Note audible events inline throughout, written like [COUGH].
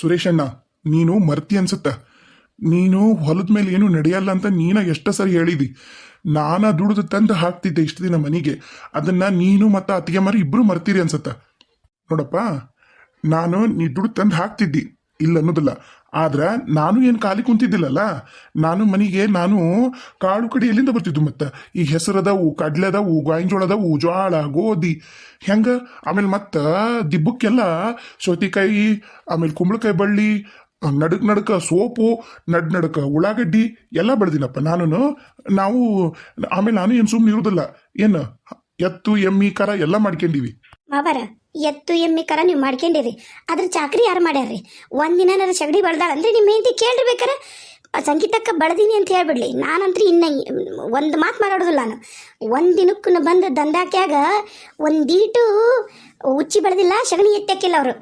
ಸುರೇಶಣ್ಣ ನೀನು ಮರ್ತಿ ಅನ್ಸುತ್ತ? ನೀನು ಹೊಲದ ಮೇಲೆ ಏನು ನಡೆಯಲ್ಲ ಅಂತ ನೀನ ಎಷ್ಟ ಸರಿ ಹೇಳಿದಿ. ನಾನ ದುಡಿದು ತಂದು ಹಾಕ್ತಿದ್ದೆ ಇಷ್ಟು ದಿನ ಮನೆಗೆ. ಅದನ್ನ ನೀನು ಮತ್ತು ಅತ್ತಿಗೆ ಮರಿ ಇಬ್ರು ಮರ್ತೀರಿ ಅನ್ಸುತ್ತ? ನೋಡಪ್ಪ, ನಾನು ನೀ ದುಡ್ಡು ತಂದು ಹಾಕ್ತಿದ್ದಿ. ಇಲ್ಲ ಅನ್ನೋದಿಲ್ಲ. ಆದ್ರ ನಾನು ಏನು ಖಾಲಿ ಕುಂತಿದ್ದಿಲ್ಲಲ್ಲ? ನಾನು ಮನೆಗೆ ನಾನು ಕಾಡು ಕಡಿ ಎಲ್ಲಿಂದ ಬರ್ತಿದ್ದು ಮತ್ತೆ? ಈ ಹೆಸರದವು ಕಡ್ಲೆದವು ಗಾಂಜೋಳದವು ಜ್ವಾಳ, ಗೋಧಿ. ಹೆಂಗ? ಆಮೇಲೆ ಮತ್ತೆ ದಿಬ್ಬಕ್ಕೆಲ್ಲ ಸೌತಿಕಾಯಿ, ಆಮೇಲೆ ಕುಂಬಳಕಾಯಿ ಬಳ್ಳಿ, ನಡಕ್ ನಡುಕ ಸೋಪು, ನಡ್ ನಡುಕ ಉಳ್ಳಾಗಡ್ಡಿ ಎಲ್ಲ ಬೆಳೆದಿನಪ್ಪ. ನಾನು ನಾವು, ಆಮೇಲೆ ನಾನು ಏನು ಸುಮ್ಮನೆ ಇರುವುದಿಲ್ಲ ಏನು ಎತ್ತು, ಎಮ್ಮಿ, ಕರ ಎಲ್ಲ ಮಾಡ್ಕೊಂಡಿವಿ. ಎತ್ತು ಎಮ್ಮೆ ಕರ ನೀವು ಮಾಡ್ಕೊಂಡಿರಿ. ಅದ್ರ ಚಾಕ್ರಿ ಯಾರು ಮಾಡ್ಯಾರ್ರಿ? ಒಂದಿನ ನನ್ನ ಸಗಡಿ ಬಳ್ದಾಳ ಅಂದ್ರೆ ನಿಮ್ಮ ಹೆಂಡತಿ ಕೇಳ್ರಿ ಬೇಕಾರ ಸಂಗೀತಕ್ಕ ಬಳ್ದೀನಿ ಅಂತ ಹೇಳ್ಬಿಡ್ಲಿ. ನಾನಂತ್ರಿ ಇನ್ನ ಒಂದು ಮಾತು ಮಾತಾಡೋದಿಲ್ಲ ನಾನು. ಒಂದು ದಿನಕ್ಕೂ ಬಂದ ದಂದಾಕ್ಯಾಗ ಒಂದೀಟು ಉಚ್ಚಿ ಬೆಳೆದಿಲ್ಲ ಸಗಣಿ ಎತ್ತಾಕಿಲ್ಲ ಅವರು.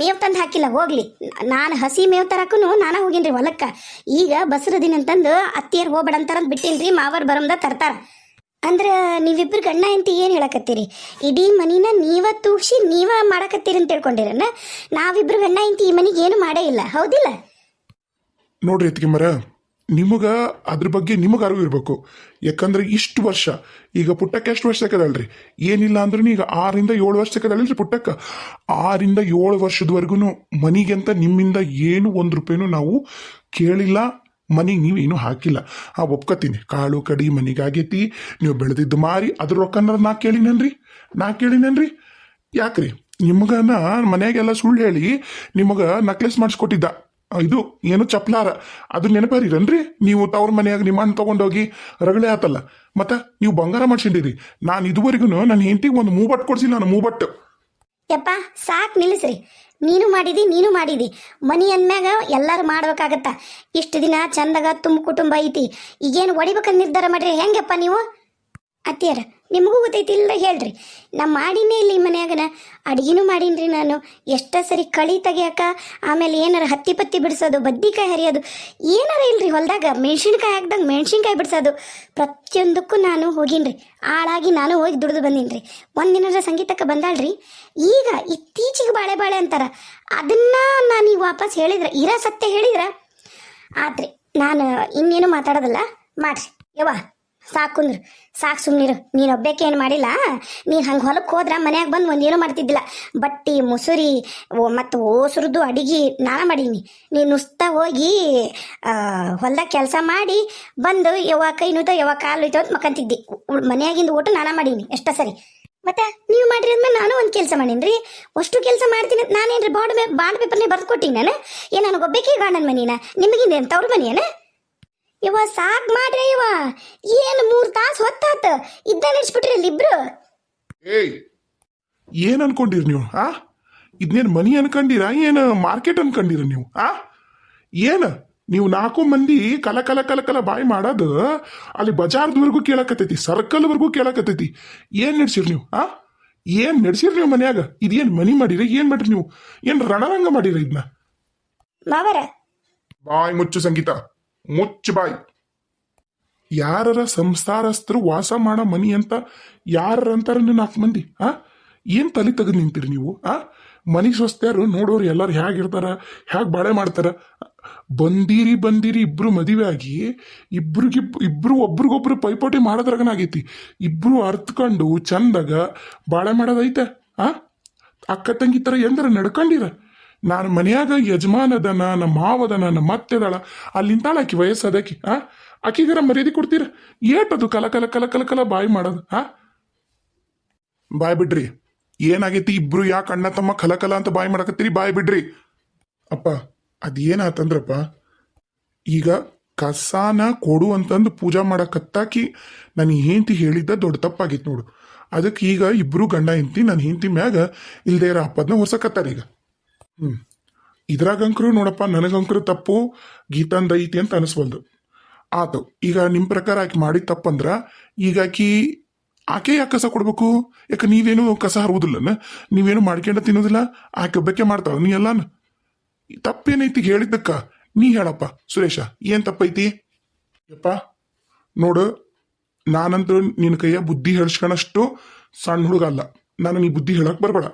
ಮೇವ್ ತಂದು ಹಾಕಿಲ್ಲ, ಹೋಗ್ಲಿ. ನಾನು ಹಸಿ ಮೇವ್ ತರಕ್ಕೂ ನಾನು ಹೋಗಿನ್ರಿ ಹೊಲಕ್ಕೆ. ಈಗ ಬಸರ ದಿನ ಅಂತಂದು ಅತ್ತಿಯರ್ ಹೋಗ್ಬೇಡ ಅಂತಾರಂತ ಬಿಟ್ಟಿನ್ರಿ, ಮಾವರ್ ಬರಮ್ದ ತರ್ತಾರ. ಅಂದ್ರೆ ನೀವಿಬ್ರು ಗಂಡ ಅಂತ ಏನು ಹೇಳಕತ್ತೀರಿ? ಇಡೀ ಮನಿನ ನೀವ ತೂಗ್ಸಿ ನೀವ ಮಾಡಕತ್ತೀರಿ ಅಂತ ತಿಳ್ಕೊಂಡಿರನ? ನಾವಿಬ್ರು ಗಂಡ ಅಂತ ಈ ಮನಿಗೆ ಏನು ಮಾಡೇ ಇಲ್ಲ, ಹೌದಿಲ್ಲ? ನೋಡ್ರಿ ಎತ್ತಿಗೆ ಮರ ನಿಮಗ ಅದ್ರ ಬಗ್ಗೆ ನಿಮಗೆ ಅರಿವು ಇರಬೇಕು. ಯಾಕಂದ್ರೆ ಇಷ್ಟು ವರ್ಷ, ಈಗ ಪುಟ್ಟಕ್ಕೆ ಎಷ್ಟು ವರ್ಷ ರೀ ಏನಿಲ್ಲ ಅಂದ್ರೂ ಈಗ ಆರಿಂದ ಏಳು ವರ್ಷ ರೀ ಪುಟ್ಟಕ್ಕ. ಆರಿಂದ ಏಳು ವರ್ಷದವರೆಗೂ ಮನಿಗೆ ಅಂತ ನಿಮ್ಮಿಂದ ಏನು ಒಂದು ರೂಪಾಯಿನೂ ನಾವು ಕೇಳಿಲ್ಲ ಮನಿಗೆ ನೀವು ಏನು ಹಾಕಿಲ್ಲ. ಆ ಒಪ್ಕೋತೀನಿ. ಕಾಳು, ಕಡಿ ಮನೆಗಾಗೈತಿ ನೀವು ಬೆಳೆದಿದ್ದು ಮಾರಿ, ಅದ್ರ ರೊಕ್ಕನ ನಾ ಕೇಳಿನನ್ರಿ? ನಾ ಕೇಳಿನನ್ರಿ? ಯಾಕ್ರಿ? ನಿಮಗನ ಮನ್ಯಾಗೆಲ್ಲ ಸುಳ್ಳು ಹೇಳಿ ನಿಮಗೆ ನಕ್ಲೆಸ್ ಮಾಡಿಸ್ಕೊಟ್ಟಿದ್ದ. ಇದು ಏನು ಚಪ್ಲಾರ? ಅದು ನೆನಪರಿರನ್ರಿ? ನೀವು ತವ್ರ ಮನೆಯಾಗ ನಿಮ್ಮ ಅಣ್ಣ ತಗೊಂಡೋಗಿ ರಗಳೆ ಆತಲ್ಲ ಮತ್ತ ನೀವು ಬಂಗಾರ ಮಾಡ್ಸಿದ್ದೀರಿ ನಾನು ಇದುವರೆಗೂ ನನ್ನ ಹೆಂಡತಿಗೆ ಒಂದು ಮೂಬಟ್ಟು ಕೊಡ್ಸಿಲ್ಲ ನಾನು ಮೂಬಟ್ಟು ಯಪ್ಪ, ಸಾಕು ನಿಲ್ಲಿಸ್ರಿ. ನೀನು ಮಾಡಿದಿ ನೀನು ಮಾಡಿದಿ. ಮನಿ ಅಂದ್ಮ್ಯಾಗ ಎಲ್ಲರೂ ಮಾಡ್ಬೇಕಾಗತ್ತ? ಇಷ್ಟು ದಿನ ಚಂದಾಗ ತುಂಬ ಕುಟುಂಬ ಐತಿ. ಈಗೇನು ಒಡಿಬೇಕಂತ ನಿರ್ಧಾರ ಮಾಡ್ರಿ. ಹೆಂಗಪ್ಪ ನೀವು? ಅತ್ತಿಯರ, ನಿಮಗೂ ಗೊತ್ತೈತಿಲ್ಲ ಹೇಳ್ರಿ. ನಾ ಮಾಡಿನೇ ಇಲ್ಲಿ ಈ ಅಡುಗೆನೂ ಮಾಡೀನಿ ರೀ ನಾನು. ಎಷ್ಟೋ ಸರಿ ಕಳಿ ತೆಗಿಯಾಕ, ಆಮೇಲೆ ಏನಾರ ಹತ್ತಿ ಪತ್ತಿ ಬಿಡಿಸೋದು, ಬದ್ನಿಕಾಯಿ ಹರಿಯೋದು, ಏನಾರ ಇಲ್ರಿ ಹೊಲದಾಗ ಮೆಣಸಿನ್ಕಾಯಿ ಹಾಕ್ದಂಗೆ ಮೆಣಸಿನ್ಕಾಯಿ ಬಿಡಿಸೋದು. ಪ್ರತಿಯೊಂದಕ್ಕೂ ನಾನು ಹೋಗೀನ್ರಿ. ಆಳಾಗಿ ನಾನು ಹೋಗಿ ದುಡಿದು ರೀ ಒಂದಿನ ಸಂಗೀತಕ್ಕೆ ಬಂದಾಳ್ರಿ. ಈಗ ಇತ್ತೀಚೆಗೆ ಬಾಳೆ ಬಾಳೆ ಅಂತಾರ. ಅದನ್ನ ನಾನು ಈಗ ವಾಪಸ್ ಹೇಳಿದ್ರೆ, ಇರ ಸತ್ಯ ಹೇಳಿದ್ರ? ಆತ್ರಿ ನಾನು ಇನ್ನೇನು ಮಾತಾಡೋದಲ್ಲ. ಮಾಡ್ರಿ. ಯವ್ವ. ಸಾಕುಂದ್ರು ಸಾಕು ಸುಮ್ಮನಿರು ನೀನು ಒಬ್ಬಕ್ಕೆ ಏನು ಮಾಡಿಲ್ಲ? ನೀನು ಹಂಗೆ ಹೊಲಕ್ಕೆ ಹೋದ್ರೆ ಮನ್ಯಾಗ ಬಂದು ಒಂದೇನು ಮಾಡ್ತಿದ್ದಿಲ್ಲ. ಬಟ್ಟಿ, ಮುಸುರಿ ಮತ್ತು ಓಸುರದು ಅಡಿಗೆ ನಾನ ಮಾಡೀನಿ. ನೀನು ನುಸ್ತಾ ಹೋಗಿ ಹೊಲ್ದಾಗ ಕೆಲಸ ಮಾಡಿ ಬಂದು ಯಾವ ಕೈ ನುಯ್ತೋ ಯಾವ ಕಾಲು ನುಯ್ತೋ ಅಂತ ಮಕ್ಕಂತಿದ್ದಿ ಮನೆಯಾಗಿಂದ ಊಟ ನಾನ ಮಾಡೀನಿ ಎಷ್ಟ ಸರಿ. ಮತ್ತೆ ನೀವು ಮಾಡಿರಿ ಅಂದ್ಮೇಲೆ ನಾನು ಒಂದು ಕೆಲಸ ಮಾಡೀನಿ ಅಷ್ಟು ಕೆಲಸ ಮಾಡ್ತೀನಿ ನಾನೇನು ನಾನೇನ್ರಿ ಬಾಂಡ್ ಬಾಂಡ್ ಪೇಪರ್ನೇ ಬರ್ದು ಕೊಟ್ಟಿನಿ ನಾನು. ಏನು ನನಗೆ ಒಬ್ಬೇಕಿ ಗಂಡನ ಮನಿನ ನಿಮಗಿಂದ ತವ್ರ ಮನಿಯನ ಇವ ಸಾಕ್ ಮಾಡ್ರಿ ಇವ. ಏನು ಮೂರ್ ತಾಸು ಹೊತ್ತಾತ? ಇದ್ದ ಅಲ್ಲಿ ಇಬ್ರು ಏಯ್ ಏನ್ ಅನ್ಕೊಂಡಿರಿ ನೀವು ಆ? ಇದನ್ನೇನು ಮನಿ ಅನ್ಕೊಂಡಿರ ಏನು ಮಾರ್ಕೆಟ್ ಅನ್ಕೊಂಡಿರ ನೀವು ಆ? ಏನ ನೀವು ನಾಲ್ಕು ಮಂದಿ ಕಲ ಕಲ ಕಲ ಕಲ ಬಾಯಿ ಮಾಡೋದು ಅಲ್ಲಿ ಬಜಾರ್ದವರೆಗೂ ಕೇಳಕತ್ತೈತಿ ಸರ್ಕಲ್ವರೆಗೂ ಕೇಳಕತ್ತೈತಿ. ಏನ್ ನಡ್ಸಿರ್ ನೀವು ಆ? ಏನ್ ನಡ್ಸಿರ್ ನೀವು ಮನ್ಯಾಗ? ಇದೇನು ಮನಿ ಮಾಡಿರಿ ಏನ್ ಮಾಡ್ರಿ ನೀವು? ಏನ್ ರಣರಂಗ ಮಾಡಿರಿ ಇದನ್ನ ಮಾವರ. ಬಾಯ್ ಮುಚ್ಚು ಸಂಗೀತ. ಮುಚ್ಚು ಬಾಯ್ ಯಾರರ ಸಂಸಾರಸ್ಥರು ವಾಸ ಮಾಡೋ ಮನಿ ಅಂತ ಯಾರ ಅಂತಾರ ನಾಲ್ಕು ಮಂದಿ, ಆ? ಏನ್ ತಲೆ ತೆಗೆದು ನಿಂತೀರಿ ನೀವು, ಆ? ಮನಿ ಸ್ವಸ್ಥರು ನೋಡೋರು ಎಲ್ಲರೂ ಹೇಗಿರ್ತಾರ ಹೇಗೆ ಬಾಳೆ ಮಾಡ್ತಾರ? ಬಂದಿರಿ ಬಂದಿರಿ, ಇಬ್ರು ಮದುವೆ ಆಗಿ ಇಬ್ರಿಗಿಬ್ ಇಬ್ರು ಒಬ್ರಿಗೊಬ್ರು ಪೈಪೋಟಿ ಮಾಡೋದ್ರಾಗನಾಗೈತಿ ಇಬ್ರು ಅರ್ತ್ಕೊಂಡು ಚಂದಾಗ ಬಾಳೆ ಮಾಡೋದೈತೆ, ಆ? ಅಕ್ಕ ತಂಗಿ ಥರ ಎಂದ್ರೆ ನಡ್ಕೊಂಡಿರ? ನಾನು ಮನೆಯಾಗ ಯಜಮಾನದನ ನಮ್ಮ ಮಾವದನ ನಮ್ಮ ಮತ್ತೆದಳ ಅಲ್ಲಿಂದಾಳ ಆಕಿ ವಯಸ್ಸದಕಿ ಆ? ಆಕಿಗರ ಮರ್ಯಾದೆ ಕೊಡ್ತೀರ? ಏಟದು ಕಲ ಕಲ ಕಲ ಕಲ ಕಲ ಬಾಯಿ ಮಾಡೋದು, ಆ? ಬಾಯ್ ಬಿಡ್ರಿ. ಏನಾಗೈತಿ, ಇಬ್ರು ಯಾಕೆ ಅಣ್ಣ ತಮ್ಮ ಕಲ ಕಲ ಅಂತ ಬಾಯಿ ಮಾಡಕತ್ತೀರಿ? ಬಾಯ್ ಬಿಡ್ರಿ. ಅಪ್ಪ, ಅದೇನಾತಂದ್ರಪ್ಪ? ಈಗ ಕಸಾನ ಕೊಡು ಅಂತಂದು ಪೂಜಾ ಮಾಡಕತ್ತಾಕಿ ನನ್ನ ಹೆಂಡತಿ ಹೇಳಿದ್ದ ದೊಡ್ಡ ತಪ್ಪಾಗಿತ್ತು ನೋಡು. ಅದಕ್ಕೆ ಈಗ ಇಬ್ರು ಗಂಡ ಹೆಂಡತಿ ನನ್ನ ಹೆಂಡತಿ ಮ್ಯಾಗ ಇಲ್ದೇ ಇರೋ ಅಪ್ಪದನ್ನ ಹೊಸಕತ್ತಾರ ಈಗ. ಹ್ಮ್. ಇದ್ರಾಗಂಕರು ನೋಡಪ್ಪ, ನನಗಂಕರು ತಪ್ಪು ಗೀತಾಂದ ಐತಿ ಅಂತ ಅನಿಸ್ಬಲ್ದು. ಆತು, ಈಗ ನಿಮ್ಮ ಪ್ರಕಾರ ಆಕೆ ಮಾಡಿದ ತಪ್ಪಂದ್ರ ಈಗ ಆಕಿ ಆಕೆ ಯಾಕೆ ಕಸ ಕೊಡ್ಬೇಕು? ಯಾಕೆ ನೀವೇನು ಕಸ ಹರುವುದಿಲ್ಲನ ನೀವೇನು ಮಾಡ್ಕೊಂಡ ತಿನ್ನೋದಿಲ್ಲ? ಆಕೆ ಒಬ್ಬಕ್ಕೆ ಮಾಡ್ತಾವ ನೀ ಎಲ್ಲಾನ? ತಪ್ಪೇನೈತಿ ಹೇಳಿದ್ದಕ್ಕ? ನೀ ಹೇಳಪ್ಪ, ಸುರೇಶ, ಏನ್ ತಪ್ಪೈತಿ? ಯಪ್ಪ, ನೋಡು, ನಾನಂತೂ ನಿನ್ನ ಕೈಯ ಬುದ್ಧಿ ಹೇಳ್ಸ್ಕೊಳಷ್ಟು ಸಣ್ಣ ಹುಡುಗ ಅಲ್ಲ. ನಾನು ನೀ ಬುದ್ಧಿ ಹೇಳಕ್ ಬರಬೇಡ.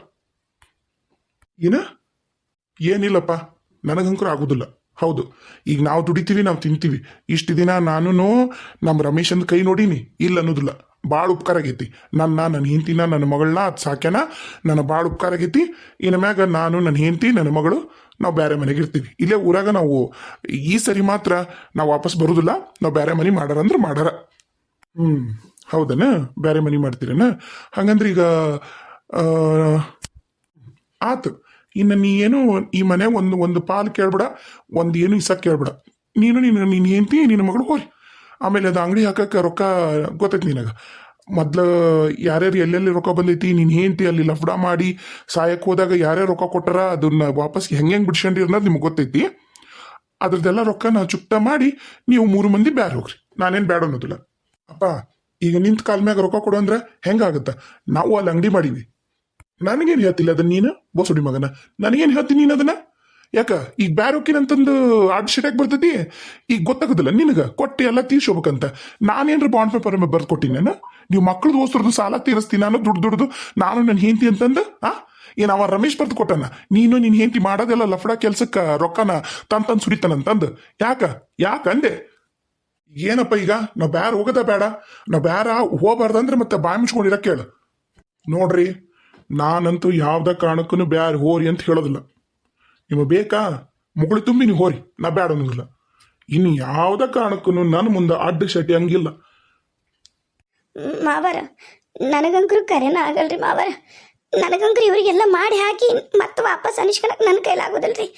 ಏನ? ಏನಿಲ್ಲಪ್ಪ ನನಗಂಕರು ಆಗೋದಿಲ್ಲ. ಹೌದು, ಈಗ ನಾವು ದುಡಿತೀವಿ, ನಾವು ತಿಂತೀವಿ. ಇಷ್ಟು ದಿನ ನಾನು ನಮ್ಮ ರಮೇಶನ ಕೈ ನೋಡೀನಿ, ಇಲ್ಲ ಅನ್ನೋದಿಲ್ಲ. ಭಾಳ ಉಪಕಾರ ಆಗೈತಿ. ನನ್ನ ನನ್ನ ಹೆಂಡತಿನ, ನನ್ನ ಮಗಳನ್ನ ಅದು ಸಾಕ್ಯಾನ, ನನ್ನ ಭಾಳ ಉಪಕಾರ ಆಗೈತಿ. ಇನ್ನು ಮ್ಯಾಗ ನಾನು, ನನ್ನ ಹೆಂಡತಿ, ನನ್ನ ಮಗಳು, ನಾವು ಬೇರೆ ಮನೆಗೆ ಇರ್ತೀವಿ. ಇಲ್ಲೇ ಊರಾಗ ನಾವು ಈ ಸರಿ ಮಾತ್ರ ನಾವು ವಾಪಸ್ ಬರೋದಿಲ್ಲ. ನಾವು ಬೇರೆ ಮನೆ ಮಾಡಾರ ಅಂದ್ರೆ ಮಾಡಾರ. ಹ್ಮ್, ಹೌದನ? ಬೇರೆ ಮನೆ ಮಾಡ್ತೀರನ? ಹಂಗಂದ್ರೆ ಈಗ ಆತು. ಇನ್ನು ನೀ ಏನು, ಈ ಮನೆ ಒಂದು ಒಂದು ಪಾಲು ಕೇಳ್ಬೇಡ, ಒಂದು ಏನು ಇಸಕ್ ಕೇಳ್ಬಿಡ. ನೀನು ನೀನು ನೀನು ಹೆಂಡ್ತಿ, ನಿನ್ನ ಮಗಳು ಹೋರಿ ಆಮೇಲೆ ಅದು ಅಂಗಡಿ ಹಾಕಕ್ಕೆ ರೊಕ್ಕ ಗೊತ್ತೈತಿ ನಿನಗೆ. ಮೊದ್ಲು ಯಾರ್ಯಾರು ಎಲ್ಲೆಲ್ಲಿ ರೊಕ್ಕ ಬಂದೈತಿ ನೀನು ಹೆಂಡ್ತಿ ಅಲ್ಲಿ ಲಫ್ಡ ಮಾಡಿ ಸಾಯಕ್ಕೆ ಹೋದಾಗ ಯಾರ್ಯಾರು ರೊಕ್ಕ ಕೊಟ್ಟಾರ, ಅದನ್ನ ವಾಪಸ್ ಹೆಂಗೆ ಹೆಂಗೆ ಬಿಡ್ಸಂಡಿ ಅನ್ನೋದು ನಿಮ್ಗೆ ಗೊತ್ತೈತಿ. ಅದ್ರದ್ದೆಲ್ಲ ರೊಕ್ಕ ನಾ ಚುಕ್ತ ಮಾಡಿ ನೀವು ಮೂರು ಮಂದಿ ಬ್ಯಾರ ಹೋಗ್ರಿ. ನಾನೇನು ಬ್ಯಾಡ ಅನ್ನೋದಿಲ್ಲ. ಅಪ್ಪ, ಈಗ ನಿಂತ ಕಾಲ ಮ್ಯಾಗ ರೊಕ್ಕ ಕೊಡು ಅಂದ್ರೆ ಹೆಂಗಾಗುತ್ತೆ? ನಾವು ಅಲ್ಲಿ ಅಂಗಡಿ ಮಾಡೀವಿ. ನನಗೇನು ಹೇಳ್ತಿಲ್ಲ ಅದನ್ನ ನೀನು? ಬೋಸುಡಿ ಮಗನ. ನನಗೇನು ಹೇಳ್ತೀನಿ ನೀನು ಅದನ್ನ? ಯಾಕ? ಈಗ ಬ್ಯಾರೋಕಿನಂತಂದು ಆಡ್ ಶೀಟಾಗಿ ಬರ್ತೈತಿ? ಈಗ ಗೊತ್ತಾಗೋದಿಲ್ಲ ನಿನಗ. ಕೊಟ್ಟು ಎಲ್ಲ ತೀರ್ಸೋಬೇಕಂತ. ನಾನೇನ್ರ ಬಾಂಡ್ ಪೇಪರ್ ಬರ್ದು ಕೊಟ್ಟಿನಿ ನೀವು ಮಕ್ಳದ್ದು ಓಸ್ರದ್ದು ಸಾಲ ತೀರಿಸ್ತೀನಿ ನಾನು, ದುಡ್ಡು ದುಡ್ದು. ನಾನು ನನ್ನ ಹೆಂಡತಿ ಅಂತಂದು, ಆ? ಏನ್ ಅವ ರಮೇಶ್ ಬರ್ದು ಕೊಟ್ಟನ? ನೀನು ನಿನ್ನ ಹೆಂಡತಿ ಮಾಡೋದೆಲ್ಲ ಲಫಡ ಕೆಲ್ಸಕ್ಕ ರೊಕ್ಕನ ತನ್ ಸುರಿತನ ಸುರಿತಾನಂತಂದು ಯಾಕ? ಯಾಕ ಅಂದೆ? ಏನಪ್ಪ ಈಗ? ನಾವ್ ಬ್ಯಾರ ಹೋಗದ ಬೇಡ. ನಾವ್ ಬ್ಯಾರ ಹೋಗ್ಬಾರ್ದಂದ್ರೆ ಮತ್ತೆ ಬಾಯಿ ಮುಚ್ಕೊಂಡಿರ ಕೇಳು. ನೋಡ್ರಿ. ನಾನಂತೂ ಯಾವ್ದ ಕಾರಣಕ್ಕೂ ಬ್ಯಾರ ಹೋರಿ ಅಂತ ಹೇಳೋದಿಲ್ಲ. ನಿಮಗೆ ಬೇಕಾ? ಮುಗುಳು ತುಂಬಿ ನೀವು ಹೋರಿ. ನಾ ಬ್ಯಾಡ ಅನ್ನೋದಿಲ್ಲ. ಇನ್ನು ಯಾವ್ದ ಕಾರಣಕ್ಕೂ ನನ್ನ ಮುಂದೆ ಅಡ್ಡ ಶಟಿ ಹಂಗಿಲ್ಲ. ಮಾವರ, ನನಗಂಕರು ಕರೆನ ಆಗಲ್ರಿ ಮಾವರ. ನನಗಂಕರು ಇವರಿಗೆಲ್ಲ ಮಾಡಿ ಹಾಕಿ ಮತ್ತೆ ವಾಪಸ್ ಅನಿಸ್ಕೊಳಕ್ ನನ್ನ ಕೈಲಾಗೋದಲ್ರಿ.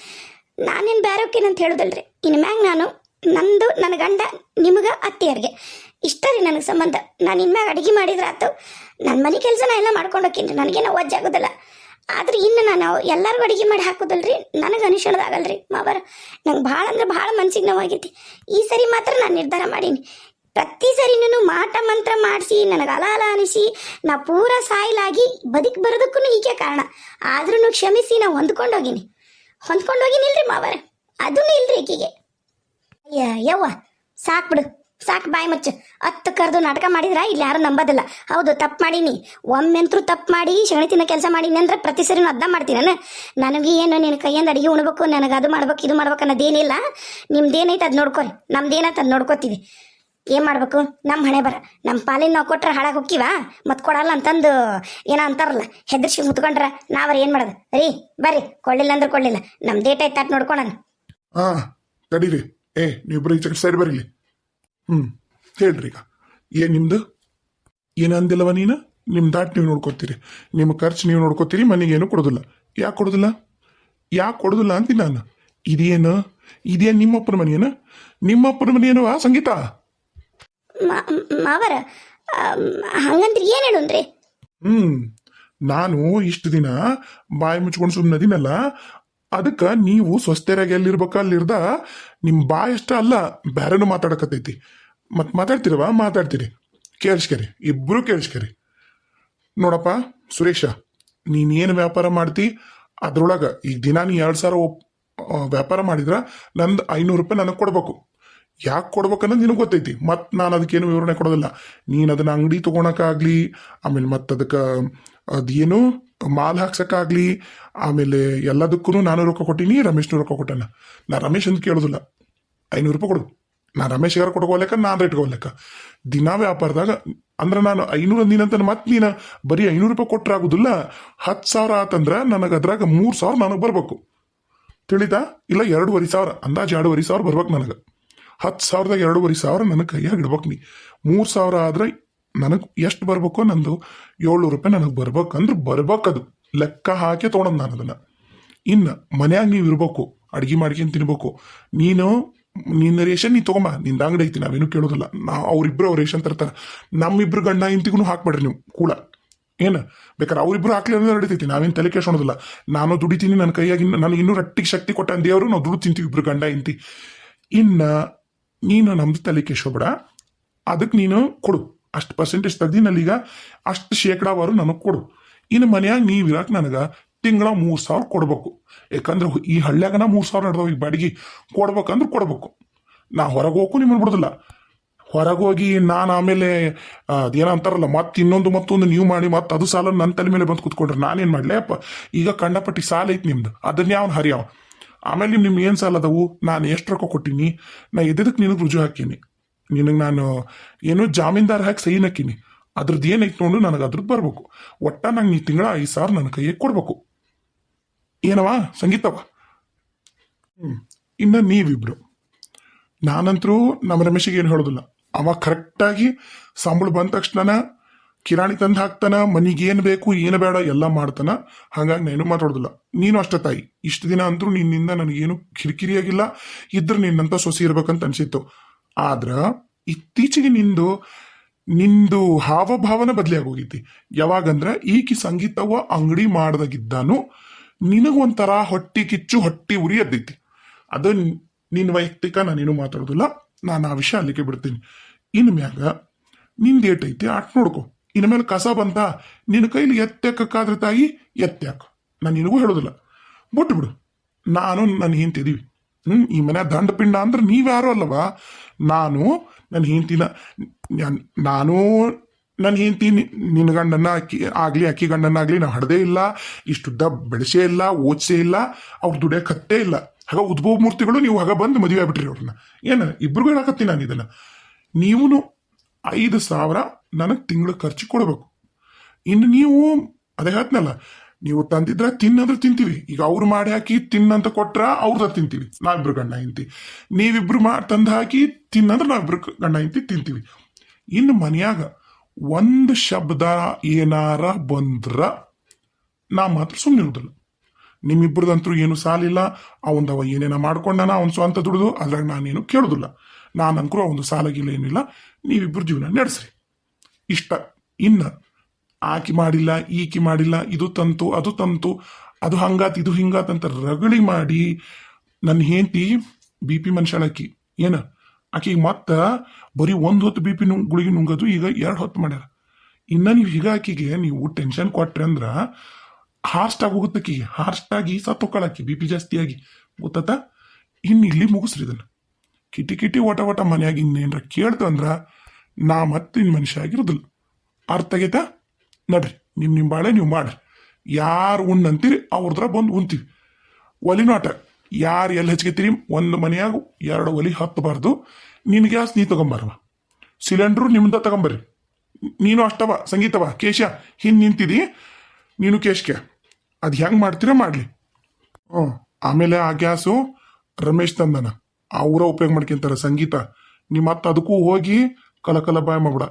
ನಾನೇನು ಬ್ಯಾರೋಕೇನಂತ ಹೇಳೋದಲ್ರಿ. ಇನ್ನು ಮ್ಯಾಗ ನಾನು, ನಂದು ನನ್ನ ಗಂಡ, ನಿಮಗೆ, ಅತ್ತೆಯರಿಗೆ. ಇಷ್ಟ ರೀ ನನಗೆ ಸಂಬಂಧ. ನಾನು ಇನ್ಮ್ಯಾಗ ಅಡುಗೆ ಮಾಡಿದ್ರೆ ಆತು ನನ್ನ ಮನೆ ಕೆಲಸ ನಾ ಎಲ್ಲ ಮಾಡ್ಕೊಂಡು ಹೋಗ್ತೀನಿ ನನಗೇನೋ ಆಗೋದಿಲ್ಲ. ಆದ್ರೆ ಇನ್ನು ನಾನು ಎಲ್ಲರಿಗೂ ಅಡುಗೆ ಮಾಡಿ ಹಾಕೋದಲ್ರಿ? ನನಗೆ ಅನಿಸೋದಾಗಲ್ರಿ ಮಾವರ. ನಂಗೆ ಭಾಳ ಅಂದ್ರೆ ಭಾಳ ಮನ್ಸಿಗೆ ನೋವಾಗೈತಿ. ಈ ಸರಿ ಮಾತ್ರ ನಾನು ನಿರ್ಧಾರ ಮಾಡೀನಿ. ಪ್ರತಿ ಸರಿನೂ ಮಾಟ ಮಂತ್ರ ಮಾಡಿಸಿ, ನನಗೆ ಅಲ ಅಲ ಅನಿಸಿ, ನಾ ಪೂರ ಸಾಯಿಲಾಗಿ ಬದುಕಿ ಬರೋದಕ್ಕೂ ಈಕೆ ಕಾರಣ. ಆದ್ರೂ ಕ್ಷಮಿಸಿ, ನಾ ಹೊಂದ್ಕೊಂಡು ಹೋಗಿನಿ ಹೊಂದ್ಕೊಂಡು ಹೋಗಿನಿಲ್ರಿ ಮಾವರ. ಅದೂ ಇಲ್ರಿ ಈಕೆಗೆ. ಯವ್ವ, ಸಾಕ್ ಬಿಡು. ಸಾಕ್ ಬಾಯ್ ಮುಚ್ಚು. ಹತ್ತು ಕರೆದು ನಾಟಕ ಮಾಡಿದ್ರ? ಇಲ್ಲಿ ಯಾರು ನಂಬೋದಿಲ್ಲ. ಹೌದು, ತಪ್ಪು ಮಾಡೀನಿ. ಒಮ್ಮೆಂತ್ರು ತಪ್ಪು ಮಾಡಿ ಶಗಣಿ ತಿನ್ನೋ ಕೆಲಸ ಮಾಡೀನಿ ಅಂದ್ರೆ ಪ್ರತಿ ಸರಿ ಅದ ಮಾಡ್ತೀನಿ. ನಾನು ನನಗೆ ಏನು ನಿನ್ನ ಕೈಯಿಂದ ಅಡಿಗೆ ಉಣ್ಬೇಕು, ನನಗೆ ಅದು ಮಾಡ್ಬೇಕು, ಇದು ಮಾಡ್ಬೇಕು ಅನ್ನೋದೇನಿಲ್ಲ. ನಿಮ್ದೇನೈತೆ ಅದು ನೋಡ್ಕೊರಿ. ನಮ್ದೇನೈತೆ ಅದು ನೋಡ್ಕೋತೀವಿ. ಏನು ಮಾಡ್ಬೇಕು? ನಮ್ಮ ಹಣೆ ಬರ. ನಮ್ಮ ಪಾಲಿನ ನಾವು ಕೊಟ್ರೆ ಹಾಳಾಗಿ ಹೋಕ್ಕಿವ ಮತ್ತು ಕೊಡಲ್ಲ ಅಂತಂದು ಏನೋ ಅಂತಾರಲ್ಲ. ಹೆದರ್ಸಿ ಮುತ್ಕೊಂಡ್ರ ನಾವ್ರ ಏನು ಮಾಡೋದು? ರೀ, ಬರ್ರಿ. ಕೊಡಲಿಲ್ಲ ಅಂದ್ರೆ ಕೊಡಲಿಲ್ಲ ನಮ್ಮ ಡೇಟ್ ಐತೆ ಅಟ್ ನೋಡ್ಕೊಳನ್ ಹಾ, ತಡೀರಿ. ಏ, ನೀವಿಬ್ರು ಈ ಸೈಡ್ ಬರೀಲಿ ಹ್ಮ್. ಹೇಳ್ರಿ ಈಗ. ಏನ್ ನಿಮ್ದು? ಏನಂದಿಲ್ಲವ ನೀನು? ನಿಮ್ ದಾಟ್ ನೀವು ನೋಡ್ಕೋತೀರಿ. ನಿಮ್ಮ ಖರ್ಚು ನೀವು ನೋಡ್ಕೋತೀರಿ ಮನೆಗೆ ಏನು ಕೊಡೋದಿಲ್ಲ. ಯಾಕೆ ಕೊಡೋದಿಲ್ಲ? ಯಾಕೆ ಕೊಡೋದಿಲ್ಲ ಅಂತೀನಿ ನಾನು. ಇದೇನು? ಇದೇನು ನಿಮ್ಮಪ್ಪನ ಮನೆಯೇನ ನಿಮ್ಮಪ್ಪನ ಮನೆಯೇನವ ಸಂಗೀತ? ಮಾವರ ಹಂಗಂದ್ರೆ ಏನ್ ಹೇಳುನ್ರಿ ಹ್ಮ್. ನಾನು ಇಷ್ಟು ದಿನ ಬಾಯಿ ಮುಚ್ಕೊಂಡು ಸುಮ್ಮನದಿನಲ್ಲ ಅದಕ್ಕ ನೀವು ಸ್ವಸ್ಥರಾಗಿ ಎಲ್ಲಿರ್ಬೇಕು ಅಲ್ಲಿರ್ದ ನಿಮ್ಮ ಬಾಯ್ ಅಷ್ಟ ಅಲ್ಲ ಬೇರೆನೂ ಮಾತಾಡಕತ್ತೈತಿ. ಮತ್ ಮಾತಾಡ್ತಿರವ? ಮಾತಾಡ್ತೀರಿ. ಕೇಳಿಸ್ಕರಿ. ಇಬ್ರು ಕೇಳಿಸ್ಕರಿ. ನೋಡಪ್ಪ, ಸುರೇಶ, ನೀನ್ ಏನು ವ್ಯಾಪಾರ ಮಾಡ್ತಿ? ಅದ್ರೊಳಗ ಈಗ ದಿನ ನೀ ಎರಡ್ ಸಾವಿರ ವ್ಯಾಪಾರ ಮಾಡಿದ್ರ ನಂದು ಐನೂರು ರೂಪಾಯಿ ನನಗೆ ಕೊಡ್ಬೇಕು. ಯಾಕೆ ಕೊಡ್ಬೇಕನ್ನೋದು ನಿನಗೆ ಗೊತ್ತೈತಿ. ಮತ್ತು ನಾನು ಅದಕ್ಕೇನು ವಿವರಣೆ ಕೊಡೋದಿಲ್ಲ. ನೀನು ಅದನ್ನ ಅಂಗಡಿ ತಗೊಳಕಾಗ್ಲಿ ಆಮೇಲೆ ಮತ್ತೆ ಅದಕ್ಕೆ ಅದೇನು ಮಾಲ್ ಹಾಕ್ಸಕ್ಕಾಗ್ಲಿ, ಆಮೇಲೆ ಎಲ್ಲದಕ್ಕೂ ನಾನು ರೊಕ್ಕ ಕೊಟ್ಟಿನಿ ರಮೇಶ್ನು ರೊಕ್ಕ ಕೊಟ್ಟಾನ. ನಾ ರಮೇಶ್ ಅಂತ ಕೇಳೋದಿಲ್ಲ. ಐನೂರು ರೂಪಾಯಿ ಕೊಡು. ನಾ ರಮೇಶ್ ಯಾರು ಕೊಟ್ಕೋಲೆಕ್ಕ ನಾನು ಇಟ್ಕೋಲೆಕ್ಕ ದಿನಾ ವ್ಯಾಪಾರದಾಗ, ಅಂದ್ರೆ ನಾನು ಐನೂರು ಅಂದಿನಂತ ಮತ್ತೆ ನೀನು ಬರೀ ಐನೂರು ರೂಪಾಯಿ ಕೊಟ್ಟರೆ ಆಗುದಿಲ್ಲ. ಹತ್ತು ಸಾವಿರ ಆತಂದ್ರೆ ನನಗೆ ಅದ್ರಾಗ ಮೂರು ಸಾವಿರ ನನಗೆ ಬರ್ಬೇಕು. ತಿಳಿತಾ ಇಲ್ಲ, ಎರಡೂವರೆ ಸಾವಿರ. ಅಂದಾಜು ಎರಡೂವರೆ ಸಾವಿರ ಬರ್ಬೇಕು ನನಗೆ. ಹತ್ತು ಸಾವಿರದಾಗ ಎರಡೂವರೆ ಸಾವಿರ ನನಗೆ ಕೈಯಾಗ ಇಡ್ಬೇಕು ನೀ. ಮೂರು ಸಾವಿರ ಆದ್ರೆ ನನಗೆ ಎಷ್ಟು ಬರ್ಬೇಕು ನಂದು ಏಳ್ನೂರು ರೂಪಾಯಿ ನನಗೆ ಬರ್ಬೇಕಂದ್ರೆ ಬರ್ಬೇಕದು. ಲೆಕ್ಕ ಹಾಕಿ ತೊಗೊಂಡ್ ನಾನು ಅದನ್ನ. ಇನ್ನು ಮನ್ಯಾಗ ನೀವು ಇರಬೇಕು, ಅಡ್ಗೆ ಮಾಡ್ಕೊಂಡು ತಿನ್ಬೇಕು. ನೀನು, ನಿನ್ನ ರೇಷನ್ ನೀ ತಗೊಂಬ, ನಿಂದ ಅಂಗಡಿ ಐತಿ, ನಾವೇನು ಕೇಳೋದಿಲ್ಲ. ನಾ, ಅವ್ರಿಬ್ರು ಅವ್ರ ರೇಷನ್ ತರ್ತಾರ. ನಮ್ಮಿಬ್ರು ಗಂಡ ಇಂತಿಗೂ ಹಾಕ್ಬೇಡ್ರಿ ನೀವು ಕೂಡ ಏನು? ಬೇಕಾದ್ರೆ ಅವ್ರಿಬ್ರು ಹಾಕ್ಲಿ ಅಂದ್ರೆ ನಡೀತೈತಿ, ನಾವೇನು ತಲೆ ಕೇಳೋದಿಲ್ಲ ನಾನು ದುಡಿತೀನಿ ನನ್ನ ಕೈಯಾಗಿ ನನಗೆ ಇನ್ನೂ ರಟ್ಟಿಗೆ ಶಕ್ತಿ ಕೊಟ್ಟ ದೇವರು, ನಾವು ದುಡ್ಡು ತಿಂತೀವಿ ಇಬ್ರು ಗಂಡ ಇಂತಿ ಇನ್ನು, ನೀನು ನಮ್ದು ತಲೆ ಕೆಡ್ಸೋಬೇಡ ಅದಕ್ಕೆ ನೀನು ಕೊಡು. ಅಷ್ಟು ಪರ್ಸೆಂಟೇಜ್ ತೆಗ್ದಿನಲ್ಲೀಗ ಅಷ್ಟು ಶೇಕಡಾವಾರು ನನಗೆ ಕೊಡು. ಇನ್ನು ಮನ್ಯಾಗ ನೀವು ಇರಾಕ್ ನನಗೆ ತಿಂಗಳ ಮೂರು ಸಾವಿರ ಕೊಡ್ಬೇಕು. ಯಾಕಂದ್ರೆ ಈ ಹಳ್ಳ್ಯಾಗನ ಮೂರು ಸಾವಿರ ನಡೆದವ ಈಗ ಬಾಡಿಗೆ ಕೊಡ್ಬೇಕಂದ್ರೆ ಕೊಡ್ಬೇಕು. ನಾ ಹೊರಗೆ ಹೋಗು ನಿಮ್ಮನ್ನು ಬಿಡೋದಿಲ್ಲ. ಹೊರಗೆ ಹೋಗಿ ನಾನು ಆಮೇಲೆ ಅದೇನೋ ಅಂತಾರಲ್ಲ, ಮತ್ತೆ ಇನ್ನೊಂದು ಮತ್ತೊಂದು ನೀವು ಮಾಡಿ, ಮತ್ತೆ ಅದು ಸಾಲ ನನ್ನ ತಲೆ ಮೇಲೆ ಬಂದು ಕುತ್ಕೊಂಡ್ರೆ ನಾನೇನು ಮಾಡಲೇ? ಅಪ್ಪ, ಈಗ ಕಂಡಪಟ್ಟಿ ಸಾಲ ಐತಿ ನಿಮ್ದು. ಅದನ್ನ ಯಾವನ್ ಹರಿಯಾವ ಆಮೇಲೆ ನಿಮ್ಮ ನಿಮ್ಮ ಏನು ಸಾಲ ಅದಾವು? ನಾನು ಎಷ್ಟು ರೊಕ್ಕ ಕೊಟ್ಟೀನಿ? ನಾ ಎದಕ್ಕೆ ನಿನಗೆ ರುಜು ಹಾಕೀನಿ. ನಿನಗೆ ನಾನು ಏನು ಜಾಮೀನ್ದಾರ್ ಹಾಕಿ ಸೈನ್ ಹಾಕಿನಿ ಅದ್ರದ್ದು ಏನೈತೆ ನೋಡು, ನನಗೆ ಅದ್ರದ್ದು ಬರ್ಬೇಕು. ಒಟ್ಟ ನಂಗೆ ನೀ ತಿಂಗಳ ಐದು ಸಾವಿರ ನನ್ನ ಕೈಗೆ ಕೊಡ್ಬೇಕು. ಏನವಾ ಸಂಗೀತವ ಹ್ಞೂ ಇನ್ನು ನೀವಿಬ್ರು. ನಾನಂತರೂ ನಮ್ಮ ರಮೇಶಿಗೆ ಏನು ಹೇಳೋದಿಲ್ಲ. ಅವ ಕರೆಕ್ಟಾಗಿ ಸಂಬಳ ಬಂದ ತಕ್ಷಣ ಕಿರಾಣಿ ತಂದು ಹಾಕ್ತಾನ, ಮನಿಗೆ ಏನು ಬೇಕು, ಏನು ಬೇಡ ಎಲ್ಲ ಮಾಡ್ತಾನ. ಹಾಗಾಗಿ ನಾನು ಮಾತಾಡೋದಿಲ್ಲ. ನೀನು ಅಷ್ಟೇ ತಾಯಿ. ಇಷ್ಟು ದಿನ ಅಂದ್ರೂ ನಿನ್ನಿಂದ ನನಗೇನು ಕಿರಿಕಿರಿಯಾಗಿಲ್ಲ. ಇದ್ರೆ ನಿನ್ನಂತ ಸೊಸಿ ಇರ್ಬೇಕಂತ ಅನ್ಸಿತ್ತು. ಆದ್ರ ಇತ್ತೀಚೆಗೆ ನಿಂದು ನಿಂದು ಹಾವಭಾವನ ಬದಲಿ ಆಗೋಗೈತಿ. ಯಾವಾಗಂದ್ರ, ಈಕಿ ಸಂಗೀತವ ಅಂಗಡಿ ಮಾಡ್ದಾಗಿದ್ದಾನು ನಿನಗೊಂಥರ ಹೊಟ್ಟಿ ಕಿಚ್ಚು, ಹೊಟ್ಟಿ ಉರಿ ಎದ್ದೈತಿ ಅದು ನಿನ್ನ ವೈಯಕ್ತಿಕ ನಾನೇನು ಮಾತಾಡೋದಿಲ್ಲ. ನಾನು ಆ ವಿಷಯ ಅಲ್ಲಿಗೆ ಬಿಡ್ತೀನಿ. ಇನ್ನು ಮ್ಯಾಗ, ನಿಂದು ಏಟೈತಿ ಆಟ್ ನೋಡ್ಕೊ. ಇನ್ನು ಮೇಲೆ ಕಸ ಬಂತ ನಿನ್ನ ಕೈಲಿ ಎತ್ತೆಕ್ಕಾದ್ರೆ ತಾಯಿ, ಎತ್ತ್ಯಾಕ. ನಾನು ನಿನಗೂ ಹೇಳೋದಿಲ್ಲ. ಬಿಟ್ಟು ಬಿಡು ನಾನು ನನ್ನ ಹೆಂಡ್ತಿದೀವಿ ಹ್ಮ್, ಈ ಮನೆ ದಂಡಪಿಂಡ ಅಂದ್ರೆ ನೀವ್ಯಾರು ಅಲ್ಲವಾ? ನಾನು ನನ್ನ ಹೆಂಡತಿನ, ನಾನ್- ನಾನು ನನ್ನ ಹೆಂಡತಿ ನಿನ್ನ ಗಂಡನ ಅಕ್ಕಿ, ಆಗ್ಲಿ, ಅಕ್ಕಿ ಗಂಡನ್ನ ಆಗ್ಲಿ ನಾವು ಹಡದೇ ಇಲ್ಲ ಇಷ್ಟುದ್ದ ಬೆಳೆಸೇ ಇಲ್ಲ, ಓದಿಸೇ ಇಲ್ಲ, ಅವ್ರ ದುಡಿಯ ಕತ್ತೇ ಇಲ್ಲ. ಹಾಗ ಉದ್ಭವ ಮೂರ್ತಿಗಳು ನೀವು ಹಾಗ ಬಂದು ಮದುವೆ ಆಗ್ಬಿಟ್ರಿ ಅವ್ರನ್ನ. ಏನ, ಇಬ್ರಿಗೂ ಹೇಳಕತ್ತೀನಿ ನಾನು ಇದನ್ನ. ನೀವು ಐದು ಸಾವಿರ ನನಗೆ ತಿಂಗಳ ಖರ್ಚು ಕೊಡಬೇಕು. ಇನ್ನು ನೀವು, ಅದೇ ಹೇಳ್ತನಲ್ಲ ನೀವು ತಂದಿದ್ರೆ ತಿನ್ನಂದ್ರೆ ತಿಂತೀವಿ. ಈಗ ಅವ್ರು ಮಾಡಿ ಹಾಕಿ ತಿನ್ನಂತ ಕೊಟ್ರ ಅವ್ರದ ತಿಂತೀವಿ. ನಾವಿಬ್ರು ಗಂಡ ಹಿಂತಿ ನೀವಿಬ್ರು ಮಾಡಿ ತಂದು ಹಾಕಿ ತಿನ್ನಂದ್ರೆ ನಾವಿಬ್ರು ಗಂಡ ಹಿಂತಿ ತಿಂತೀವಿ. ಇನ್ನು ಮನ್ಯಾಗ ಒಂದು ಶಬ್ದ ಏನಾರ ಬಂದ್ರ ನಾ ಮಾತ್ರ ಸುಮ್ಮನೆ ಇರುದಿಲ್ಲ. ನಿಮ್ಮಿಬ್ಬರದಂತರೂ ಏನು ಸಾಲಿಲ್ಲ. ಅವಂದವ ಏನೇನ ಮಾಡ್ಕೊಂಡನ, ಅವನ ಸ್ವಂತ ದುಡಿದು, ಅದ್ರಾಗ ನಾನೇನು ಕೇಳೋದಿಲ್ಲ. ಅಂಕರು ಅವನು ಸಾಲಗಿಲ್ಲ, ಏನಿಲ್ಲ. ನೀವಿಬ್ಬರು ಜೀವನ ನಡೆಸ್ರಿ. ಇಷ್ಟ. ಇನ್ನ ಆಕಿ ಮಾಡಿಲ್ಲ, ಈಕಿ ಮಾಡಿಲ್ಲ, ಇದು ತಂತು, ಅದು ತಂತು, ಅದು ಹಂಗಾತ್, ಇದು ಹಿಂಗಾತ್ ಅಂತ ರಗಳಿ ಮಾಡಿ ನನ್ನ ಹೆಂಡತಿ ಬಿ ಪಿ ಮನುಷ್ಯಳಕ್ಕಿ ಏನ? ಆಕಿಗೆ ಮತ್ತ ಬರೀ ಒಂದು ಹೊತ್ತು ಬಿ ಪಿ ಗುಳಿಗೆ ನುಂಗೋದು, ಈಗ ಎರಡು ಹೊತ್ತು ಮಾಡ್ಯಾರ. ಇನ್ನ ನೀವು ಈಗ ಆಕಿಗೆ ನೀವು ಟೆನ್ಷನ್ ಕೊಟ್ರಿ ಅಂದ್ರ ಹಾರ್ಸ್ಟ್ ಹೋಗುತ್ತೆ ಆಕಿಗೆ ಹಾರ್ಸ್ಟ್ ಆಗಿ ಸತ್ತೊಕ್ಕಳಾಕಿ ಬಿ ಪಿ ಜಾಸ್ತಿ ಆಗಿ. ಇನ್ನು ಇಲ್ಲಿ ಮುಗಿಸ್ರಿ ಇದನ್ನ. ಕಿಟಿ ಕಿಟಿ ಓಟ ಓಟ ಮನೆಯಾಗಿ ಇನ್ನೇನ್ರ ಕೇಳ್ತು ಅಂದ್ರ ನಾ ಮತ್ತೆ ಇನ್ ಮನುಷ್ಯ ಆಗಿರೋದಿಲ್ಲ. ಅರ್ಥ ಆಗೈತಾ? ನಡ್ರಿ ನಿಮ್ಮ ನಿಮ್ ಬಾಳೆ ನೀವು ಮಾಡ್ರಿ. ಯಾರು ಉಣ್ಣಂತೀರಿ ಅವ್ರದ್ರ ಬಂದು ಉಣ್ತೀವಿ. ಒಲಿನೂ ಆಟ ಯಾರು ಎಲ್ಲಿ ಹಚ್ಕೈತಿರಿ ಒಂದು ಮನೆಯಾಗ ಎರಡು ಒಲಿ ಹತ್ತಬಾರ್ದು. ನಿನ್ ಗ್ಯಾಸ್ ನೀ ತಗೊಂಬಾರವ. ಸಿಲಿಂಡ್ರು ನಿಮ್ದ ತಗೊಂಬರ್ರಿ. ನೀನು ಅಷ್ಟವ, ಸಂಗೀತವ, ಕೇಶ, ಹಿಂದ್ ನಿಂತಿದಿ, ನೀನು ಕೇಶ್ಕೆ. ಅದು ಹೆಂಗ್ ಮಾಡ್ತೀರ ಮಾಡ್ಲಿ. ಹ್ಞೂ, ಆಮೇಲೆ ಆ ಗ್ಯಾಸು ರಮೇಶ್ ತಂದನ. ಅವರ ಉಪಯೋಗ ಮಾಡ್ಕೊಂತಾರ ಸಂಗೀತ. ನಿಮ್ಮ ಅತ್ತ ಅದಕ್ಕೂ ಹೋಗಿ ಕಲಕಲ ಕಲ ಬಾಯ್ ಮಾಡ್ಬಿಡ.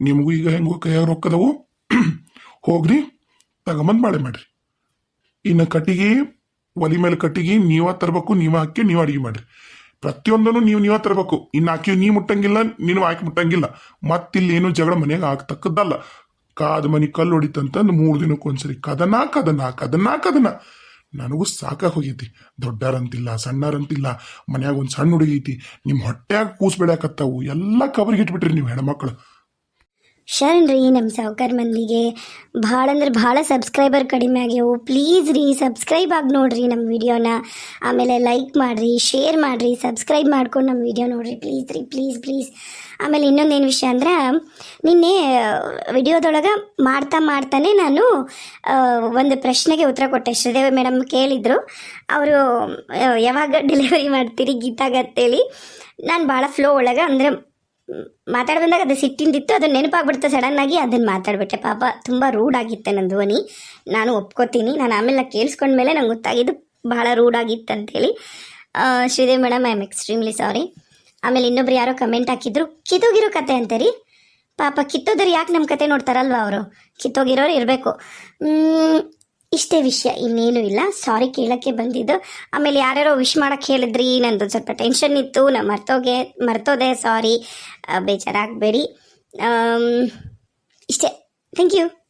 ನಿಮಗೂ ಈಗ ಹೆಂಗೋ ಕೈಯಾಗ ರೊಕ್ಕದವು. [CLEARS THROAT] ಹೋಗ್ರಿ ತಗೊಂಬಂದ್ ಬಾಳೆ ಮಾಡ್ರಿ. ಇನ್ನು ಕಟ್ಟಿಗೆ, ಒಲಿ ಮೇಲೆ ಕಟ್ಟಿಗೆ, ನೀವ ತರಬೇಕು, ನೀವ ಹಾಕಿ, ನೀವು ಅಡಿಗೆ ಮಾಡ್ರಿ. ಪ್ರತಿಯೊಂದನ್ನು ನೀವು ನೀವ ತರಬೇಕು. ಇನ್ನು ಹಾಕಿ ನೀ ಮುಟ್ಟಂಗಿಲ್ಲ, ನೀನು ಹಾಕಿ ಮುಟ್ಟಂಗಿಲ್ಲ. ಮತ್ತಿಲ್ಲಿ ಏನು ಜಗಳ ಮನೆಯಾಗ ಹಾಕ್ತಕ್ಕದ್ದಲ್ಲ ಕಾದ ಮನಿ ಕಲ್ಲು ಹೊಡಿತಂತಂದು ಮೂರು ದಿನಕ್ಕೆ ಒಂದ್ಸರಿ ಕದನ ಕದನ ಕದನ ಕದನ. ನನಗೂ ಸಾಕ ಹೋಗೈತಿ. ದೊಡ್ಡಾರಂತಿಲ್ಲ, ಸಣ್ಣರಂತಿಲ್ಲ, ಮನ್ಯಾಗ ಒಂದು ಸಣ್ಣ ಹುಡುಗಿ ಐತಿ. ನಿಮ್ಮ ಹೊಟ್ಟೆಯಾಗ ಕೂಸ್ ಬೆಳ್ಯಾಕತ್ತಾವು. ಎಲ್ಲ ಕವರ್ಗೆ ಇಟ್ಬಿಟ್ರಿ ನೀವು ಹೆಣ್ಮಕ್ಳು. ಶರಣ್ ರೀ ನಮ್ಮ ಸಾವುಕಾರ ಮಂದಿಗೆ. ಭಾಳ ಅಂದ್ರೆ ಭಾಳ ಸಬ್ಸ್ಕ್ರೈಬರ್ ಕಡಿಮೆ ಆಗ್ಯವು. ಪ್ಲೀಸ್ ರೀ ಸಬ್ಸ್ಕ್ರೈಬ್ ಆಗಿ ನೋಡ್ರಿ ನಮ್ಮ ವಿಡಿಯೋನ ಆಮೇಲೆ ಲೈಕ್ ಮಾಡಿರಿ ಶೇರ್ ಮಾಡಿರಿ ಸಬ್ಸ್ಕ್ರೈಬ್ ಮಾಡ್ಕೊಂಡು ನಮ್ಮ ವಿಡಿಯೋ ನೋಡ್ರಿ. ಪ್ಲೀಸ್ ರೀ ಪ್ಲೀಸ್ ಪ್ಲೀಸ್ ಆಮೇಲೆ ಇನ್ನೊಂದೇನು ವಿಷಯ ಅಂದ್ರೆ, ನಿನ್ನೆ ವಿಡಿಯೋದೊಳಗೆ ಮಾಡ್ತಾ ಮಾಡ್ತಾನೆ ನಾನು ಒಂದು ಪ್ರಶ್ನೆಗೆ ಉತ್ತರ ಕೊಟ್ಟೆ. ಶ್ರೀದೇವಿ ಮೇಡಮ್ ಕೇಳಿದರು. ಅವರು ಯಾವಾಗ [LAUGHS] ಡೆಲಿವರಿ ಮಾಡ್ತೀರಿ ಗೀತಾಗತ್ತೇಳಿ ನಾನು ಭಾಳ ಫ್ಲೋ ಒಳಗೆ ಅಂದರೆ ಮಾತಾಡ್ ಬಂದಾಗ ಅದು ಸಿಟ್ಟಿಂದಿತ್ತು ಅದು ನೆನಪಾಗ್ಬಿಡ್ತು ಸಡನ್ ಆಗಿ ಅದನ್ನ ಮಾತಾಡ್ಬಿಟ್ಟೆ. ಪಾಪ ತುಂಬ ರೂಡ್ ಆಗಿತ್ತೆ ನನ್ನ ಧ್ವನಿ ನಾನು ಒಪ್ಕೋತೀನಿ. ನಾನು ಆಮೇಲೆ ಕೇಳಿಸ್ಕೊಂಡ್ಮೇಲೆ ನಂಗೆ ಗೊತ್ತಾಗಿದ್ದು ಬಹಳ ರೂಡ್ ಆಗಿತ್ತು ಅಂತೇಳಿ Sridevi madam I am extremely sorry ಆಮೇಲೆ ಇನ್ನೊಬ್ರು ಯಾರೋ ಕಮೆಂಟ್ ಹಾಕಿದ್ರು, ಕಿತ್ತೋಗಿರೋ ಕತೆ ಅಂತ ರೀ ಪಾಪ ಕಿತ್ತೋದ್ರೆ ಯಾಕೆ ನಮ್ಮ ಕತೆ ನೋಡ್ತಾರಲ್ವ ಅವರು? ಕಿತ್ತೋಗಿರೋರು ಇರಬೇಕು. ಇಷ್ಟೇ ವಿಷಯ, ಇನ್ನೇನು ಇಲ್ಲ. ಸಾರಿ ಕೇಳಕ್ಕೆ ಬಂದಿದ್ದು. ಆಮೇಲೆ ಯಾರ್ಯಾರೋ ವಿಶ್ ಮಾಡಕ್ಕೆ ಹೇಳಿದ್ರಿ ನಂದು ಸ್ವಲ್ಪ ಟೆನ್ಷನ್ ಇತ್ತು. ನಾ ಮರ್ತೋಗೆ, ಮರ್ತೋದೆ ಸಾರಿ ಬೇಜಾರಾಗಬೇಡಿ. ಇಷ್ಟೇ. Thank you